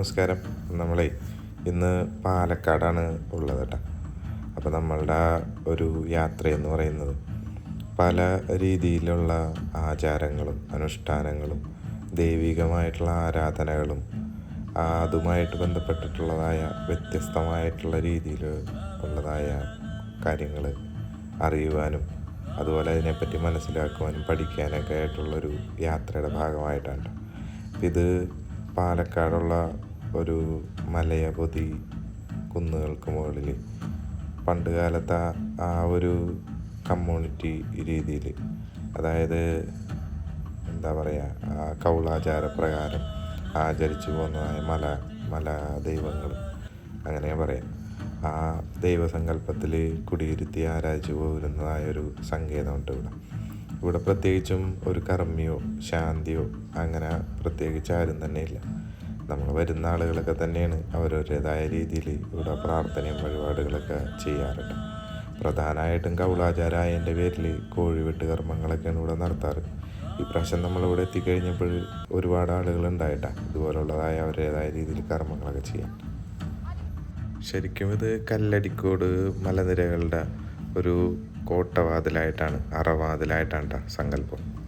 നമസ്കാരം. നമ്മളെ ഇന്ന് പാലക്കാടാണ് ഉള്ളത് കേട്ടോ. അപ്പോൾ നമ്മളുടെ ഒരു യാത്രയെന്ന് പറയുന്നത് പല രീതിയിലുള്ള ആചാരങ്ങളും അനുഷ്ഠാനങ്ങളും ദൈവികമായിട്ടുള്ള ആരാധനകളും അതുമായിട്ട് ബന്ധപ്പെട്ടിട്ടുള്ളതായ വ്യത്യസ്തമായിട്ടുള്ള രീതിയിൽ ഉള്ളതായ കാര്യങ്ങൾ അറിയുവാനും അതുപോലെ അതിനെപ്പറ്റി മനസ്സിലാക്കുവാനും പഠിക്കാനൊക്കെ ആയിട്ടുള്ളൊരു യാത്രയുടെ ഭാഗമായിട്ടാണ്. ഇത് പാലക്കാടുള്ള ഒരു മലയപൊതി കുന്നുകൾക്ക് മുകളിൽ. പണ്ട് കാലത്ത് ആ- ആ ഒരു കമ്മ്യൂണിറ്റി രീതിയിൽ അതായത് എന്താ പറയുക ആ കൗളാചാര പ്രകാരം ആചരിച്ചു പോകുന്നതായ മല മല ദൈവങ്ങൾ അങ്ങനെ പറയാം. ആ ദൈവസങ്കല്പത്തിൽ കുടിയിരുത്തി ആരാധിച്ചു പോരുന്നതായ ഒരു സങ്കേതമുണ്ട് ഇവിടെ. ഇവിടെ പ്രത്യേകിച്ചും ഒരു കർമ്മിയോ ശാന്തിയോ അങ്ങനെ പ്രത്യേകിച്ച് ആരും തന്നെ ഇല്ല. നമ്മൾ വരുന്ന ആളുകളൊക്കെ തന്നെയാണ് അവരവരുടേതായ രീതിയിൽ ഇവിടെ പ്രാർത്ഥനയും വഴിപാടുകളൊക്കെ ചെയ്യാറുണ്ട്. പ്രധാനമായിട്ടും കൗളാചാരായന്റെ പേരിൽ കോഴിവെട്ട് കർമ്മങ്ങളൊക്കെയാണ് ഇവിടെ നടത്താറ്. ഈ പ്രാവശ്യം നമ്മളിവിടെ എത്തിക്കഴിഞ്ഞപ്പോൾ ഒരുപാട് ആളുകൾ ഉണ്ടായിട്ടാ. ഇതുപോലുള്ളതായ അവരുടേതായ രീതിയിൽ കർമ്മങ്ങളൊക്കെ ചെയ്യാൻ. ശരിക്കും ഇത് കല്ലടിക്കോട് മലനിരകളുടെ ഒരു കോട്ടവാതിലായിട്ടാണ് അറവാതിലായിട്ടാണ് ട്ടാ സങ്കല്പം.